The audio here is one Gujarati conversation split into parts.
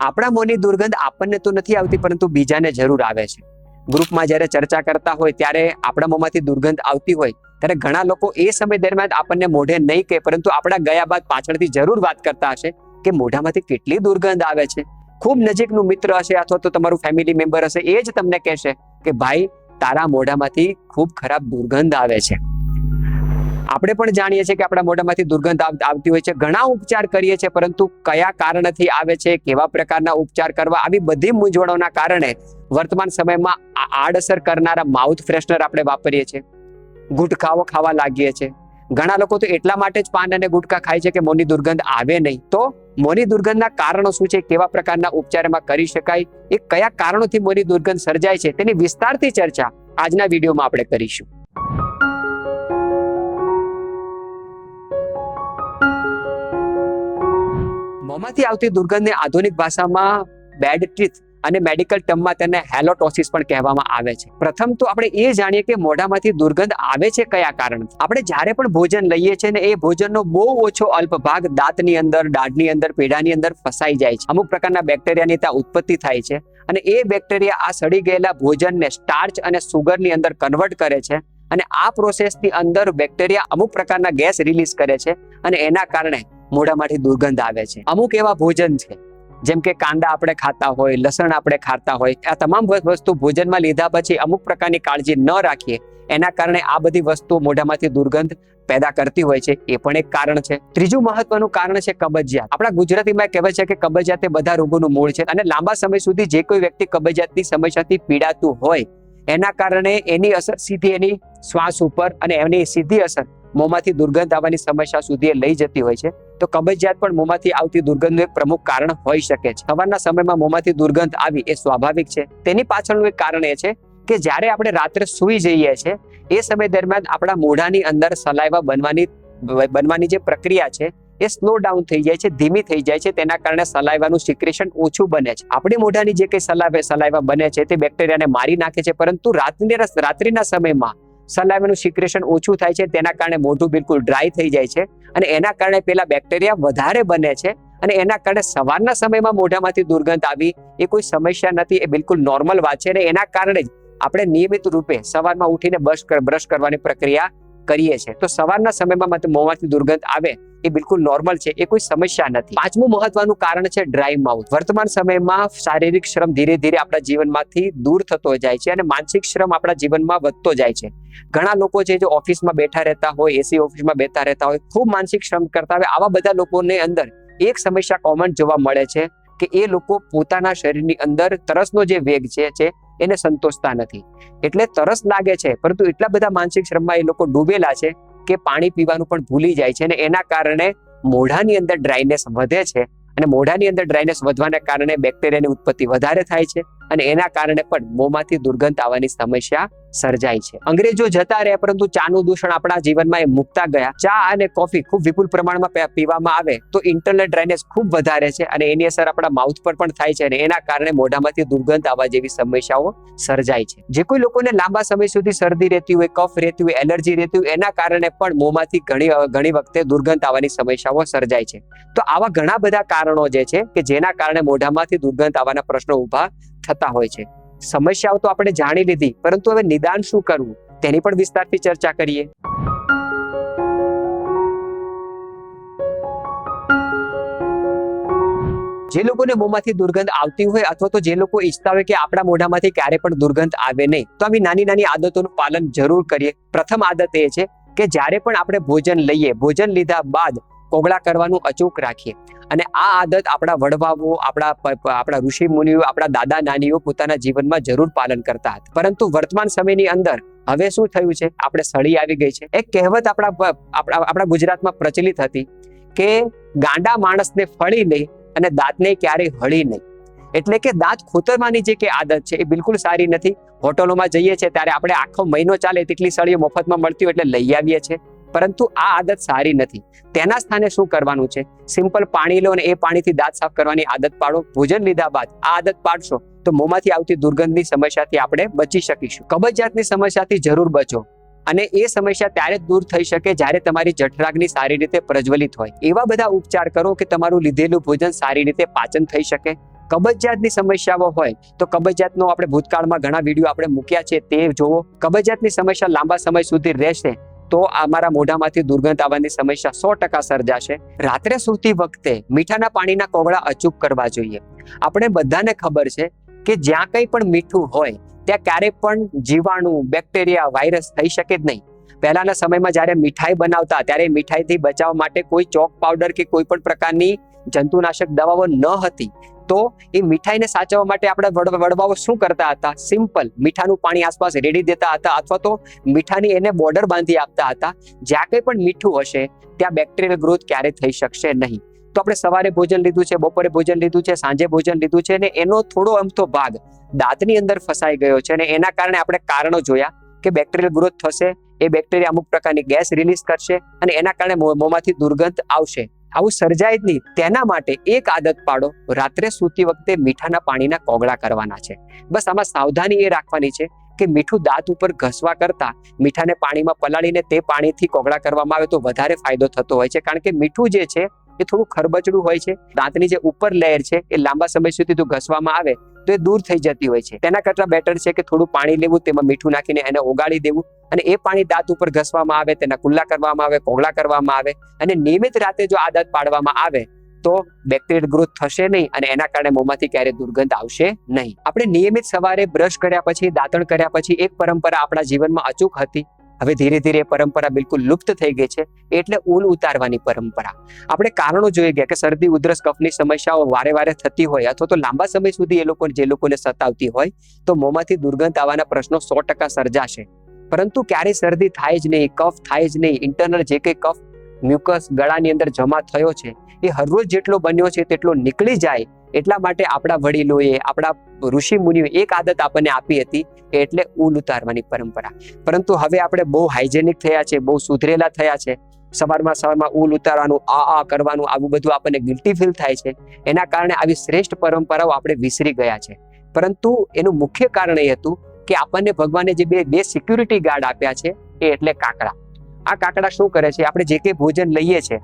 આપણા મોંની દુર્ગંધ આપણને તો નથી આવતી, પરંતુ બીજાને જરૂર આવે છે. ગ્રુપમાં જ્યારે ચર્ચા કરતા હોય, ત્યારે આપણા મોંમાંથી દુર્ગંધ આવતી હોય, ત્યારે ઘણા લોકો એ સમય દરમિયાન આપણને મોઢે નહીં કહે, પરંતુ આપણા ગયા બાદ પાછળથી જરૂર વાત કરતા હશે કે મોઢામાંથી કેટલી દુર્ગંધ આવે છે. ખૂબ નજીકનું મિત્ર હશે અથવા તો તમારું ફેમિલી મેમ્બર હશે, એ જ તમને કહેશે કે, ભાઈ, તારા મોઢામાંથી ખૂબ ખરાબ દુર્ગંધ આવે છે. આપણે પણ જાણીએ છીએ કે આપણા મોઢામાંથી દુર્ગંધ આવતી હોય છે. ઘણા ઉપચાર કરીએ છીએ, પરંતુ કયા કારણથી આવે છે, કેવા પ્રકારના ઉપચાર કરવા, આવી બધી મૂંઝવણોના કારણે વર્તમાન સમયમાં આડઅસર કરનારા માઉથ ફ્રેશનર આપણે વાપરીએ છીએ. ગુટખાઓ ખાવા લાગીએ છીએ. ઘણા લોકો તો એટલા માટે જ પાન અને ગુટખા ખાય છે કે મોની દુર્ગંધ આવે નહીં. તો મોની દુર્ગંધના કારણો શું છે? કેવા પ્રકારના ઉપચારમાં કરી શકાય? એ કયા કારણોથી મોની દુર્ગંધ સર્જાય છે? તેની વિસ્તારથી ચર્ચા આજના વિડીયોમાં આપણે કરીશું. મોંમાંથી આવતી દુર્ગંધને આધુનિક ભાષામાં બેડ ટીથ અને મેડિકલ ટર્મમાં તેને હેલોટોસિસ પણ કહેવામાં આવે છે. પ્રથમ તો આપણે એ જાણીએ કે મોઢામાંથી દુર્ગંધ આવે છે કયા કારણ આપણે જ્યારે પણ ભોજન લઈએ છીએ ને એ ભોજનનો બહુ ઓછો અલ્પ ભાગ દાંતની અંદર, દાઢની અંદર પેઢાની અંદર ફસાઈ જાય છે. અમુક પ્રકારના બેક્ટેરિયાની ત્યાં ઉત્પત્તિ થાય છે અને એ બેક્ટેરિયા આ સડી ગયેલા ભોજનને સ્ટાર્ચ અને સુગરની અંદર કન્વર્ટ કરે છે અને આ પ્રોસેસની અંદર બેક્ટેરિયા અમુક પ્રકારના ગેસ રિલીઝ કરે છે અને એના કારણે મોઢામાંથી દુર્ગંધ આવે છે. અમુક એવા ભોજન છે, જેમ કે કાંદા આપણે ખાતા હોય, લસણ આપણે ખાતા હોય, આ તમામ વસ્તુ ભોજનમાં લીધા પછી અમુક પ્રકારની કાળજી ન રાખીએ, એના કારણે આ બધી વસ્તુઓ મોઢામાંથી દુર્ગંધ પેદા કરતી હોય છે, એ પણ એક કારણ છે. ત્રીજું મહત્વનું કારણ છે કબજિયાત. આપણા ગુજરાતીમાં કહેવાય છે કે કબજિયાત એ બધા રોગોનું મૂળ છે અને લાંબા સમય સુધી જે કોઈ વ્યક્તિ કબજિયાતની સમસ્યાથી પીડાતું હોય, એના કારણે એની અસર સીધી એની શ્વાસ ઉપર અને એની સીધી અસર મોંમાંથી દુર્ગંધ આવવાની સમસ્યા સુધી લઈ જતી હોય છે. તો કબજિયાત પણ મોંમાંથી આવતી દુર્ગંધનું એક પ્રમુખ કારણ હોઈ શકે છે. સવારના સમયમાં મોંમાંથી દુર્ગંધ આવી એ સ્વાભાવિક છે. તેની પાછળનું એક કારણ એ છે કે જ્યારે આપણે રાત્રે સૂઈ જઈએ છીએ એ સમય દરમિયાન આપણા મોઢાની અંદર સલાઈવા બનવાની બનવાની જે પ્રક્રિયા છે, એ સ્લો ડાઉન થઈ જાય છે, ધીમી થઈ જાય છે, તેના કારણે સલાઈવાનું સિક્રેશન ઓછું બને છે. આપણી મોઢાની જે કઈ સલાવે, સલાઈવા બને છે, તે બેક્ટેરિયાને મારી નાખે છે, પરંતુ રાત્રિના રાત્રિના સમયમાં સલાઈવાનું સિક્રેશન ઓછું થાય છે, તેના કારણે મોઢું બિલકુલ ડ્રાય થઈ જાય છે અને એના કારણે પેલા બેક્ટેરિયા વધારે બને છે અને એના કારણે સવારના સમયમાં મોઢામાંથી દુર્ગંધ આવી, એ કોઈ સમસ્યા નથી, એ બિલકુલ નોર્મલ વાત છે અને એના કારણે જ આપણે નિયમિત રૂપે સવારમાં ઉઠીને બ્રશ બ્રશ કરવાની પ્રક્રિયા કરીએ છીએ. તો સવારના સમયમાં માત્ર મોંમાંથી દુર્ગંધ આવે એ બિલકુલ નોર્મલ છે, એ કોઈ સમસ્યા નથી. પાંચમું મહત્વનું કારણ છે ડ્રાય માઉથ વર્તમાન સમયમાં શારીરિક શ્રમ ધીરે ધીરે આપણા જીવનમાંથી દૂર થતો જાય છે અને માનસિક શ્રમ આપણા જીવનમાં વધતો જાય છે. ઘણા લોકો છે જે ઓફિસમાં બેઠા રહેતા હોય એસી ઓફિસમાં બેઠા રહેતા હોય, ખૂબ માનસિક શ્રમ કરતા હોય, આવા બધા લોકોને અંદર એક સમસ્યા કોમન જોવા મળે છે કે એ લોકો પોતાના શરીરની અંદર તરસનો જે વેગ છે એને સંતોષતા નથી. એટલે તરસ લાગે છે, પરંતુ એટલા બધા માનસિક શ્રમમાં એ લોકો ડૂબેલા છે કે પાણી પીવાનું પણ ભૂલી જાય છે અને એના કારણે મોઢાની અંદર ડ્રાયનેસ વધે છે. અને મોઢાની અંદર ડ્રાયનેસ વધવાના કારણે બેક્ટેરિયાની ઉત્પત્તિ વધારે થાય છે. અને એના કારણે પણ મોંમાંથી દુર્ગંધ આવવાની સમસ્યા સર્જાય છે. અંગ્રેજો જતા રહ્યા, પરંતુ ચાનું દૂષણ આપણા જીવનમાં એ મૂકતા ગયા. ચા અને કોફી ખૂબ વિપુલ પ્રમાણમાં પીવામાં આવે તો ઇન્ટરનલ ડ્રેનેજ ખૂબ વધારે છે અને એની અસર આપણા માઉથ પર પણ થાય છે અને એના કારણે મોઢામાંથી દુર્ગંધ આવવા જેવી સમસ્યાઓ સર્જાય છે. જે કોઈ લોકોને લાંબા સમય સુધી શરદી રહેતી હોય, કફ રહેતી હોય, એલર્જી રહેતી હોય, એના કારણે પણ મોંમાંથી ઘણી ઘણી વખતે દુર્ગંધ આવવાની સમસ્યાઓ સર્જાય છે. તો આવા ઘણા બધા કારણો જે છે કે જેના કારણે મોઢામાંથી દુર્ગંધ આવવાના પ્રશ્નો ઊભા થતા હોય છે. સમસ્યાઓ તો આપણે જાણી લીધી, પરંતુ હવે નિદાન શું કરવું? તેની પણ વિસ્તારથી ચર્ચા કરીએ. જે લોકોને મોંમાંથી દુર્ગંધ આવતી હોય અથવા તો જે લોકો ઈચ્છતા હોય કે આપણા મોઢામાંથી ક્યારે પણ દુર્ગંધ આવે નહીં, તો આવી નાની નાની આદતોનું પાલન જરૂર કરીએ. પ્રથમ આદત એ છે કે જ્યારે પણ આપણે ભોજન લઈએ, ભોજન લીધા બાદ કોગળા કરવાનું અચૂક રાખીએ. અને આ આદત આપણા વડવાઓ, આપણા આપણા ઋષિ મુનિઓ, આપણા દાદા નાનીઓ પોતાના જીવનમાં જરૂર પાલન કરતા હતા. પરંતુ વર્તમાન સમયની અંદર હવે શું થયું છે? આપણે સળી આવી ગઈ છે. એક કહેવત આપણા આપણા ગુજરાતમાં પ્રચલિત હતી કે ગાંડા માણસને ફળી નહીં અને દાંતને ક્યારેય હળી નહીં. એટલે કે દાંત ખોતરવાની જે કે આદત છે એ બિલકુલ સારી નથી. હોટલોમાં જઈએ છીએ ત્યારે આપણે આખો મહિનો ચાલે તેટલી સળીઓ મફતમાં મળતી હોય એટલે લઈ આવીએ છીએ. પરંતુ આ આદત સારી નથી. તેના સ્થાને શું કરવાનું છે? સિમ્પલ પાણી લો અને એ પાણીથી દાંત સાફ કરવાની આદત પાડો. ભોજન લીધા બાદ આ આદત પાડશો તો મોંમાંથી આવતી દુર્ગંધની સમસ્યાથી આપણે બચી શકીશું. કબજિયાતની સમસ્યાથી જરૂર બચો અને એ સમસ્યા ત્યારે જ દૂર થઈ શકે જ્યારે તમારી જઠરાગ્નિ સારી રીતે પ્રજ્વલિત હોય. એવા બધા ઉપચાર કરો કે તમારું લીધેલું ભોજન સારી રીતે પાચન થઈ શકે. કબજિયાતની સમસ્યાઓ હોય તો કબજિયાતનો આપણે ભૂતકાળમાં ઘણા વીડિયો આપણે મૂક્યા છે. તે જોવો. કબજિયાતની સમસ્યા લાંબા સમય સુધી રહેશે. તો અમારા મોઢામાંથી દુર્ગંધ આવવાની સમસ્યા સો ટકા સર્જાશે. રાત્રે સૂતી વખતે મીઠાના પાણીના કોગળા અચૂક કરવા જોઈએ. આપણે બધાને ખબર છે કે જ્યાં કંઈ પણ મીઠું હોય, ત્યાં ક્યારેય પણ જીવાણુ, બેક્ટેરિયા, વાયરસ થઈ શકે જ નહીં. પહેલાના સમયમાં જ્યારે મીઠાઈ બનાવતા, ત્યારે મીઠાઈથી બચાવવા માટે કોઈ ચોક પાવડર કે કોઈ પણ પ્રકારની જંતુનાશક દવાઓ ન હતી. તો એ મીઠાઈને સાચવવા માટે આપણે વડ- વડવાઓ શું કરતા હતા? સિમ્પલ મીઠાનું પાણી આસપાસ રેડી દેતા હતા અથવા તો મીઠાની એને બોર્ડર બાંધી આપતા હતા. જ્યાં કંઈ પણ મીઠું હશે, ત્યાં બેક્ટેરિયલ ગ્રોથ ક્યારે થઈ શકશે નહીં. તો આપણે સવારે ભોજન લીધું છે, બપોરે ભોજન લીધું છે, સાંજે ભોજન લીધું છે અને એનો થોડો અમથો ભાગ દાંતની અંદર ફસાઈ ગયો છે અને એના કારણે આપણે કારણો જોયા કે બેક્ટેરિયલ ગ્રોથ થશે, એ બેક્ટેરિયા અમુક પ્રકારની ગેસ રિલીઝ કરશે અને એના કારણે મોંમાંથી દુર્ગંધ આવશે. આવું સર્જાય જ નહીં. તેના માટે એક આદત પાડો. રાત્રે સૂતી વખતે મીઠાના પાણીના કોગળા કરવાના છે. બસ આમાં સાવધાની એ રાખવાની છે કે મીઠું દાંત ઉપર ઘસવા કરતા મીઠાને પાણીમાં પલાળીને તે પાણીથી કોગળા કરવામાં આવે તો વધારે ફાયદો થતો હોય છે. કારણ કે મીઠું જે છે એ થોડું ખરબચડું હોય છે. દાંતની જે ઉપર લેયર છે એ લાંબા સમય સુધી જો ઘસવામાં આવે તો દૂર થઈ જતી હોય છે. તેના કરતા બેટર છે કે થોડું પાણી લેવું, તેમાં મીઠું નાખીને એને ઓગાળી દેવું અને એ પાણી દાંત ઉપર ઘસવામાં આવે, તેના કુલ્લા કરવામાં આવે, કોગળા કરવામાં આવે અને નિયમિત રાતે જો આદત પાડવામાં આવે તો બેક્ટેરિયલ ગ્રોથ થશે નહીં અને એના કારણે મોંમાંથી ક્યારે દુર્ગંધ આવશે નહીં. આપણે નિયમિત સવારે બ્રશ કર્યા પછી, દાંતણ કર્યા પછી એક પરંપરા આપણા જીવનમાં અચૂક હતી. હવે ધીરે ધીરે પરંપરા બિલકુલ લુપ્ત થઈ ગઈ છે, એટલે ઊન ઉતારવાની પરંપરા. આપણે કારણો જોઈ ગયા કે શરદી, ઉધરસ, કફની સમસ્યાઓ વારે વારે થતી હોય અથવા તો લાંબા સમય સુધી એ લોકો, જે લોકોને સતાવતી હોય, તો મોંમાંથી દુર્ગંધ આવવાના પ્રશ્નો સો ટકા સર્જાશે. પરંતુ ક્યારે શરદી થાય જ નહીં, કફ થાય જ નહીં ઇન્ટરનલ જે કંઈ કફ મ્યુકસ ગળાની અંદર જમા થયો છે, એ હરરોજ જેટલો બન્યો છે તેટલો નીકળી જાય એટલા માટે આપણા વડીલોએ, આપણા ઋષિ મુનિઓ એક આદત આપણને આપી હતી એટલે ઊન ઉતારવાની પરંપરા. પરંતુ હવે આપણે બહુ હાઇજેનિક થયા છે, બહુ સુધરેલા થયા છે. સવારમાં સવારમાં ઊલ ઉતારવાનું, આ આ કરવાનું, આવું બધું આપણને ગિલ્ટી ફીલ થાય છે. એના કારણે આવી શ્રેષ્ઠ પરંપરાઓ આપણે વિસરી ગયા છે. પરંતુ એનું મુખ્ય કારણ એ હતું કે આપણને ભગવાને જે બે બે સિક્યુરિટી ગાર્ડ આપ્યા છે એ એટલે કાકડા. આ કાકડા શું કરે છે? આપણે જે કંઈ ભોજન લઈએ છે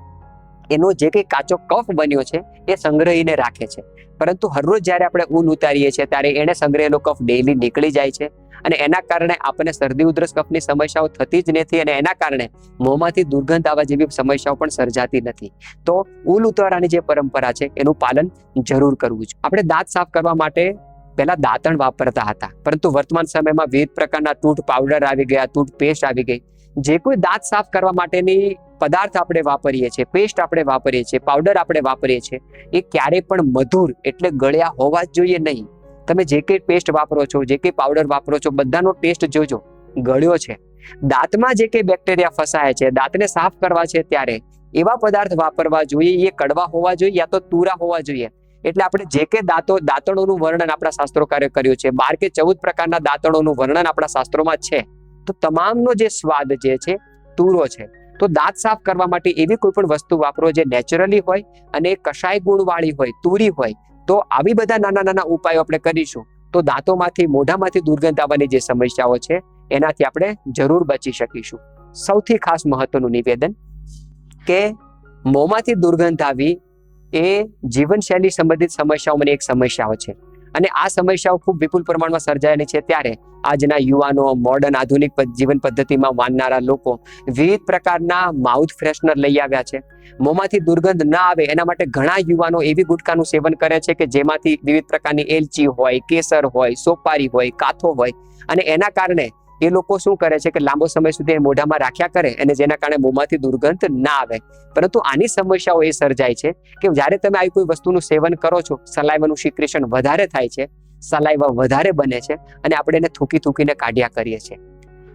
એનો જે કંઈ કાચો કફ બન્યો છે, એ સંગ્રહીને રાખે છે. પરંતુ હરરોજ જ્યારે આપણે ઊન ઉતારીએ છીએ, ત્યારે એને સંગ્રહેલો કફ ડેઈલી નીકળી જાય છે અને એના કારણે આપણને શરદી ઉધરસ કફની સમસ્યાઓ થતી જ નથી અને એના કારણે મોંમાંથી દુર્ગંધ આવવા જેવી સમસ્યાઓ પણ સર્જાતી નથી. તો ઊન ઉતારવાની જે પરંપરા છે, એનું પાલન જરૂર કરવું જોઈએ. આપણે દાંત સાફ કરવા માટે પહેલા દાંતણ વાપરતા હતા. પરંતુ વર્તમાન સમયમાં વિવિધ પ્રકારના ટૂથ પાવડર આવી ગયા ટૂથ પેસ્ટ આવી ગઈ. જે કોઈ દાંત સાફ કરવા માટેની પદાર્થ આપણે વાપરીએ છીએ પેસ્ટ આપણે વાપરીએ છીએ પાવડર આપણે વાપરીએ છીએ, એ ક્યારેય પણ મધુર એટલે ગળ્યા હોવા જ જોઈએ નહીં. તમે જે કંઈ પેસ્ટ વાપરો છો, જે કંઈ પાવડર વાપરો છો, બધાનો ટેસ્ટ જોજો, ગળ્યો છે. દાંતમાં જે કંઈ બેક્ટેરિયા ફસાય છે, દાંતને સાફ કરવા છે ત્યારે એવા પદાર્થ વાપરવા જોઈએ, એ કડવા હોવા જોઈએ યા તો તુરા હોવા જોઈએ. એટલે આપણે જે કે દાંતો, દાંતણોનું વર્ણન આપણા શાસ્ત્રોકારે કર્યું છે, બાર કે ચૌદ પ્રકારના દાંતણોનું વર્ણન આપણા શાસ્ત્રોમાં છે. તો તમામનો જે સ્વાદ જે છે, તુરો છે. તો દાંત સાફ કરવા માટે એવી કોઈ પણ વસ્તુ વાપરો જે નેચરલી હોય અને કષાય ગુણવાળી હોય, તુરી હોય, તો આવી બધા નાના નાના ઉપાયો આપણે કરીશું. તો દાંતોમાંથી, મોઢામાંથી દુર્ગંધ આવવાની જે સમસ્યાઓ છે, એનાથી આપણે જરૂર બચી શકીશું. સૌથી ખાસ મહત્વનું નિવેદન કે મોંમાંથી દુર્ગંધ આવી એ જીવનશૈલી સંબંધિત સમસ્યાઓમાંની એક સમસ્યાઓ છે. અને આ સમસ્યાઓ ખૂબ વિપુલ પ્રમાણમાં સર્જાયેલી છે ત્યારે આજના યુવાનો મોડર્ન આધુનિક જીવન પદ્ધતિમાં માનનારા લોકો વિવિધ પ્રકારના માઉથ ફ્રેશનર લઈ આવ્યા છે. મોંમાંથી દુર્ગંધ ના આવે એના માટે ઘણા યુવાનો એવી ગુટકાનું સેવન કરે છે કે જેમાંથી વિવિધ પ્રકારની એલચી હોય, કેસર હોય, સોપારી હોય, કાથો હોય અને એના કારણે એ લોકો શું કરે છે કે લાંબો સમય સુધી મોઢામાં રાખ્યા કરે અને જેના કારણે મોંમાંથી દુર્ગંધ ના આવે. પરંતુ આની સમસ્યાઓ એ સર્જાય છે કે જ્યારે તમે આવી કોઈ વસ્તુનું સેવન કરો છો, સલાઈવાનું સિક્રેશન વધારે થાય છે, સલાઈવા વધારે બને છે અને આપણે એને થૂકી થૂકીને કાઢ્યા કરીએ છીએ.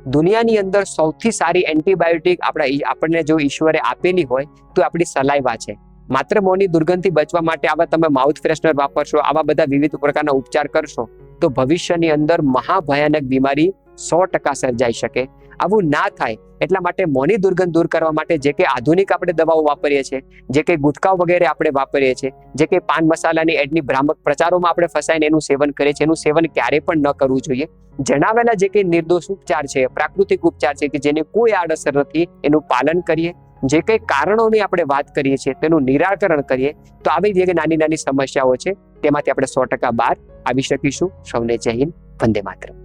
દુનિયાની અંદર સૌથી સારી એન્ટીબાયોટિક આપણા આપણને જો ઈશ્વરે આપેલી હોય તો આપણી સલાઈવા છે. માત્ર મોંની દુર્ગંધથી બચવા માટે આવા તમે માઉથ ફ્રેશનર વાપરશો, આવા બધા વિવિધ પ્રકારના ઉપચાર કરશો, તો ભવિષ્યની અંદર મહાભયાનક બીમારી સો ટકા સર્જાઈ શકે. આવું ના થાય, એટલા માટે મોની દુર્ગંધ દૂર કરવા માટે જે કે આધુનિક આપણે દવાઓ વાપરીએ છીએ, જે કંઈ ગુટકા વગેરે આપણે વાપરીએ છીએ, જે કંઈ પાન મસાલાની એડની ભ્રામક પ્રચારોમાં આપણે ફસાઈને એનું સેવન કરીએ છીએ, એનું સેવન ક્યારે પણ ન કરવું જોઈએ. જણાવેલા જે કંઈ નિર્દોષ ઉપચાર છે, પ્રાકૃતિક ઉપચાર છે કે જેની કોઈ આડઅસર નથી, એનું પાલન કરીએ. જે કંઈ કારણોની આપણે વાત કરીએ છીએ, તેનું નિરાકરણ કરીએ, તો આવી જે નાની નાની સમસ્યાઓ છે, તેમાંથી આપણે સો ટકા બહાર આવી શકીશું. સૌને જય હિન્દ, વંદે માતરમ.